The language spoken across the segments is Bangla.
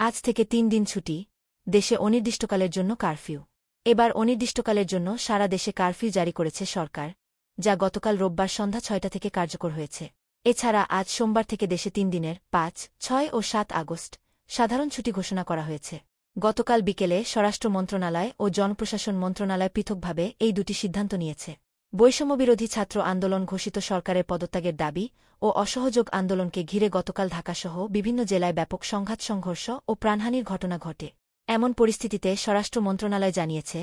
আজ থেকে তিন দিন ছুটি, দেশে অনির্দিষ্টকালের জন্য কারফিউ। এবার অনির্দিষ্টকালের জন্য সারা দেশে কারফিউ জারি করেছে সরকার, যা গতকাল রোববার সন্ধ্যা ছয়টা থেকে কার্যকর হয়েছে। এছাড়া আজ সোমবার থেকে দেশে তিন দিনের পাঁচ, ছয় ও সাত আগস্ট সাধারণ ছুটি ঘোষণা করা হয়েছে। গতকাল বিকেলে স্বরাষ্ট্র মন্ত্রণালয় ও জনপ্রশাসন মন্ত্রণালয় পৃথকভাবে এই দুটি সিদ্ধান্ত নিয়েছে। বৈষম্যবিরোধী ছাত্র আন্দোলন ঘোষিত সরকারের পদত্যাগের দাবি ও অসহযোগ আন্দোলনকে ঘিরে গতকাল ঢাকাসহ বিভিন্ন জেলায় ব্যাপক সংঘাত, সংঘর্ষ ও প্রাণহানির ঘটনা ঘটে। এমন পরিস্থিতিতে স্বরাষ্ট্র মন্ত্রণালয় জানিয়েছে,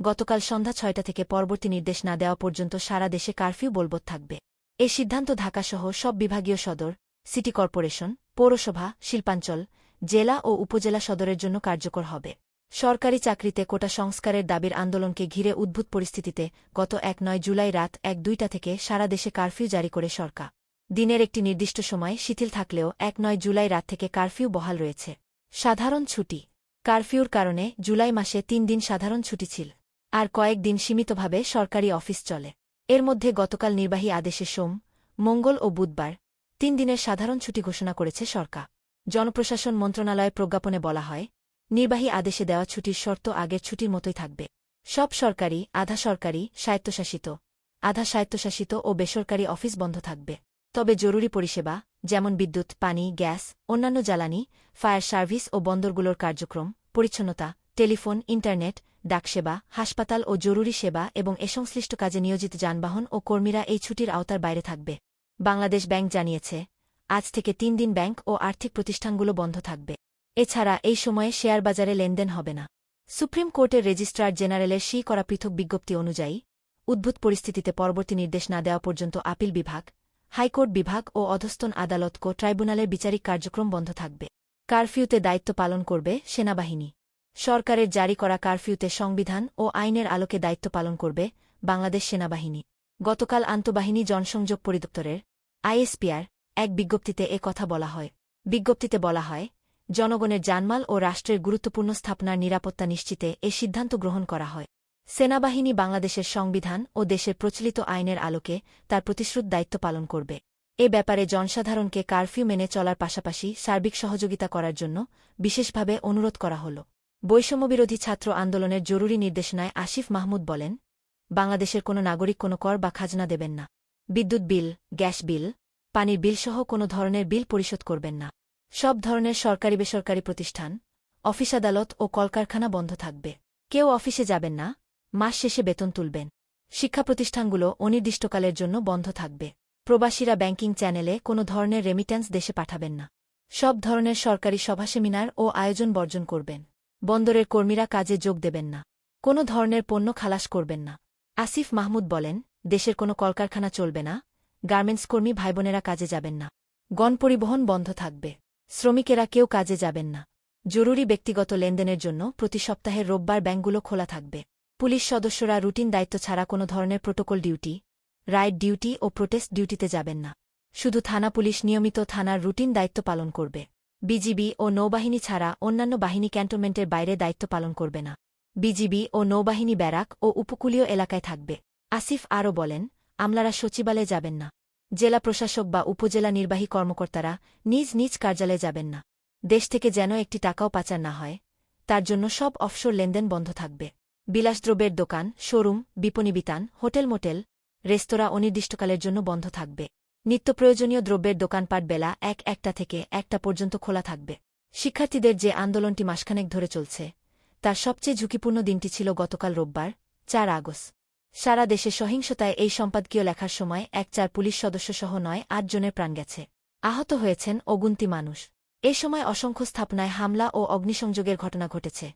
গতকাল সন্ধ্যা ছয়টা থেকে পরবর্তী নির্দেশ না দেওয়া পর্যন্ত সারা দেশে কারফিউ বলবৎ থাকবে। এ সিদ্ধান্ত ঢাকাসহ সব বিভাগীয় সদর, সিটি কর্পোরেশন, পৌরসভা, শিল্পাঞ্চল, জেলা ও উপজেলা সদরের জন্য কার্যকর হবে। সরকারি চাকরিতে কোটা সংস্কারের দাবির আন্দোলনকে ঘিরে উদ্ভূত পরিস্থিতিতে গত এক নয় জুলাই রাত এক দুইটা থেকে সারা দেশে কারফিউ জারি করে সরকার। দিনের একটি নির্দিষ্ট সময় শিথিল থাকলেও এক নয় জুলাই রাত থেকে কারফিউ বহাল রয়েছে। সাধারণ ছুটি। কারফিউর কারণে জুলাই মাসে তিন দিন সাধারণ ছুটি ছিল। আর কয়েক দিন সীমিতভাবে সরকারি অফিস চলে। এর মধ্যে গতকাল নির্বাহী আদেশে সোম, মঙ্গল ও বুধবার তিন দিনের সাধারণ ছুটি ঘোষণা করেছে সরকার। জনপ্রশাসন মন্ত্রণালয়ের প্রজ্ঞাপনে বলা হয় নির্বাহী আদেশে দেওয়া ছুটির শর্ত আগের ছুটির মতোই থাকবে। সব সরকারি, আধা সরকারি, স্বায়ত্তশাসিত। আধা স্বায়ত্তশাসিত ও বেসরকারি অফিস বন্ধ থাকবে। তবে জরুরি পরিষেবা, যেমন বিদ্যুৎ, পানি, গ্যাস, অন্যান্য জ্বালানি, ফায়ার সার্ভিস ও বন্দরগুলোর কার্যক্রম, পরিচ্ছন্নতা, টেলিফোন, ইন্টারনেট, ডাকসেবা, হাসপাতাল ও জরুরি সেবা এবং এ সংশ্লিষ্ট কাজে নিয়োজিত যানবাহন ও কর্মীরা এই ছুটির আওতার বাইরে থাকবে। বাংলাদেশ ব্যাংক জানিয়েছে, আজ থেকে তিন দিন ব্যাংক ও আর্থিক প্রতিষ্ঠানগুলো বন্ধ থাকবে। এছাড়া এই সময়ে শেয়ার বাজারে লেনদেন হবে না। সুপ্রিম কোর্টের রেজিস্ট্রার জেনারেলের সি করা পৃথক বিজ্ঞপ্তি অনুযায়ী, উদ্ভূত পরিস্থিতিতে পরবর্তী নির্দেশ না দেওয়া পর্যন্ত আপিল বিভাগ, হাইকোর্ট বিভাগ ও অধস্তন আদালত কো ট্রাইব্যুনালের বিচারিক কার্যক্রম বন্ধ থাকবে। কারফিউতে দায়িত্ব পালন করবে সেনাবাহিনী। সরকারের জারি করা কারফিউতে সংবিধান ও আইনের আলোকে দায়িত্ব পালন করবে বাংলাদেশ সেনাবাহিনী। গতকাল আন্তঃবাহিনী জনসংযোগ পরিদপ্তরের, আইএসপিআর, এক বিজ্ঞপ্তিতে এ কথা বলা হয়। বিজ্ঞপ্তিতে বলা হয় জনগণের জানমাল ও রাষ্ট্রের গুরুত্বপূর্ণ স্থাপনার নিরাপত্তা নিশ্চিতে এ সিদ্ধান্ত গ্রহণ করা হয়। সেনাবাহিনী বাংলাদেশের সংবিধান ও দেশের প্রচলিত আইনের আলোকে তার প্রতিশ্রুত দায়িত্ব পালন করবে। এ ব্যাপারে জনসাধারণকে কারফিউ মেনে চলার পাশাপাশি সার্বিক সহযোগিতা করার জন্য বিশেষভাবে অনুরোধ করা হল। বৈষম্যবিরোধী ছাত্র আন্দোলনের জরুরি নির্দেশনায় আসিফ মাহমুদ বলেন, বাংলাদেশের কোনো নাগরিক কোনো কর বা খাজনা দেবেন না। বিদ্যুৎ বিল, গ্যাস বিল, পানির বিলসহ কোনো ধরনের বিল পরিশোধ করবেন না। সব ধরনের সরকারি বেসরকারি প্রতিষ্ঠান, অফিস আদালত ও কলকারখানা বন্ধ থাকবে। কেউ অফিসে যাবেন না, মাস শেষে বেতন তুলবেন। শিক্ষা প্রতিষ্ঠানগুলো অনির্দিষ্টকালের জন্য বন্ধ থাকবে। প্রবাসীরা ব্যাংকিং চ্যানেলে কোনো ধরনের রেমিট্যান্স দেশে পাঠাবেন না। সব ধরনের সরকারি সভা সেমিনার ও আয়োজন বর্জন করবেন। বন্দরের কর্মীরা কাজে যোগ দেবেন না। কোনো ধরনের পণ্য খালাস করবেন না। আসিফ মাহমুদ বলেন, দেশের কোনো কলকারখানা চলবে না, গার্মেন্টস কর্মী ভাইবোনেরা কাজে যাবেন না। গণপরিবহন বন্ধ থাকবে। শ্রমিকেরা কেউ কাজে যাবেন না। জরুরি ব্যক্তিগত লেনদেনের জন্য প্রতি সপ্তাহের রোববার ব্যাঙ্কগুলো খোলা থাকবে। পুলিশ সদস্যরা রুটিন দায়িত্ব ছাড়া কোনো ধরনের প্রোটোকল ডিউটি, রাইড ডিউটি ও প্রোটেস্ট ডিউটিতে যাবেন না। শুধু থানা পুলিশ নিয়মিত থানার রুটিন দায়িত্ব পালন করবে। বিজিবি ও নৌবাহিনী ছাড়া অন্যান্য বাহিনী ক্যান্টনমেন্টের বাইরে দায়িত্ব পালন করবে না। বিজিবি ও নৌবাহিনী ব্যারাক ও উপকূলীয় এলাকায় থাকবে। আসিফ আরও বলেন, আমলারা সচিবালয়ে যাবেন না। জেলা প্রশাসক বা উপজেলা নির্বাহী কর্মকর্তারা নিজ নিজ কার্যালয়ে যাবেন না। দেশ থেকে যেন একটি টাকাও পাচার না হয়, তার জন্য সব অফশোর লেনদেন বন্ধ থাকবে। বিলাসদ্রব্যের দোকান, শোরুম, বিপণী বিতান, হোটেল মোটেল, রেস্তোরাঁ অনির্দিষ্টকালের জন্য বন্ধ থাকবে। নিত্য প্রয়োজনীয় দ্রব্যের দোকানপাট বেলা এক একটা থেকে একটা পর্যন্ত খোলা থাকবে। শিক্ষার্থীদের যে আন্দোলনটি মাসখানেক ধরে চলছে, তার সবচেয়ে ঝুঁকিপূর্ণ দিনটি ছিল গতকাল রোববার, চার আগস্ট। সারা দেশে সহিংসতায় এই সম্পাদকীয় লেখার সময় এক চার পুলিশ সদস্যসহ নয়, আট জনের প্রাণ গেছে। আহত হয়েছেন অগুন্তি মানুষ। এ সময় অসংখ্য স্থাপনায় হামলা ও অগ্নিসংযোগের ঘটনা ঘটেছে।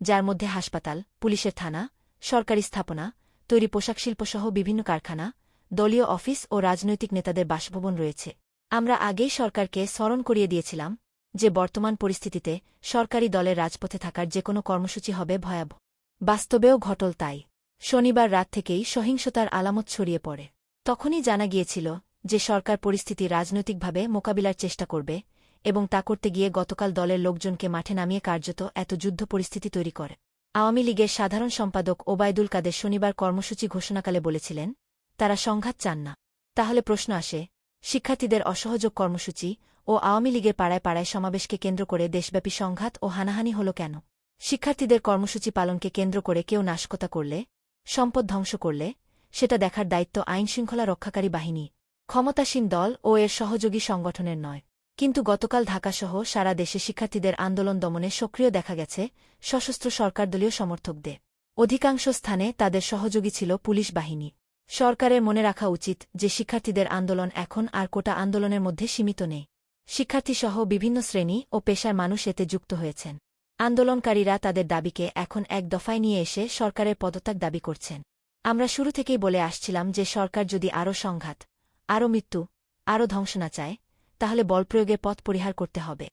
যার মধ্যে হাসপাতাল, পুলিশের থানা, সরকারি স্থাপনা, তৈরি পোশাক শিল্পসহ বিভিন্ন কারখানা, দলীয় অফিস ও রাজনৈতিক নেতাদের বাসভবন রয়েছে। আমরা আগেই সরকারকে স্মরণ করিয়ে দিয়েছিলাম যে বর্তমান পরিস্থিতিতে সরকারি দলের রাজপথে থাকার যে কোনো কর্মসূচি হবে ভয়াবহ। বাস্তবেও ঘটল তাই। শনিবার রাত থেকেই সহিংসতার আলামত ছড়িয়ে পড়ে। তখনই জানা গিয়েছিল যে সরকার পরিস্থিতি রাজনৈতিকভাবে মোকাবিলার চেষ্টা করবে এবং তা করতে গিয়ে গতকাল দলের লোকজনকে মাঠে নামিয়ে কার্যত এত যুদ্ধ পরিস্থিতি তৈরি করে। আওয়ামী লীগের সাধারণ সম্পাদক ওবায়দুল কাদের শনিবার কর্মসূচি ঘোষণাকালে বলেছিলেন, তারা সংঘাত চান না। তাহলে প্রশ্ন আসে, শিক্ষার্থীদের অসহযোগ কর্মসূচি ও আওয়ামী লীগের পাড়ায় পাড়ায় সমাবেশকে কেন্দ্র করে দেশব্যাপী সংঘাত ও হানাহানি হল কেন? শিক্ষার্থীদের কর্মসূচি পালনকে কেন্দ্র করে কেউ নাশকতা করলে সম্পদ ধ্বংস করলে, সেটা দেখার দায়িত্ব আইনশৃঙ্খলা রক্ষাকারী বাহিনী, ক্ষমতাসীন দল ও এর সহযোগী সংগঠনের নয়। কিন্তু গতকাল ঢাকাসহ সারা দেশে শিক্ষার্থীদের আন্দোলন দমনে সক্রিয় দেখা গেছে সশস্ত্র সরকারদলীয় সমর্থকদের। অধিকাংশ স্থানে তাদের সহযোগী ছিল পুলিশ বাহিনী। সরকারের মনে রাখা উচিত যে শিক্ষার্থীদের আন্দোলন এখন আর কোটা আন্দোলনের মধ্যে সীমিত নেই। শিক্ষার্থীসহ বিভিন্ন শ্রেণি ও পেশার মানুষ এতে যুক্ত হয়েছেন। আন্দোলনকারীরা তাদের দাবিকে এখন এক দফায় নিয়ে এসে সরকারের পদত্যাগ দাবি করছেন। আমরা শুরু থেকেই বলে আসছিলাম যে সরকার যদি আরও সংঘাত, আরও মৃত্যু, আরও ধ্বংস না চায়, তাহলে বলপ্রয়োগের পথ পরিহার করতে হবে।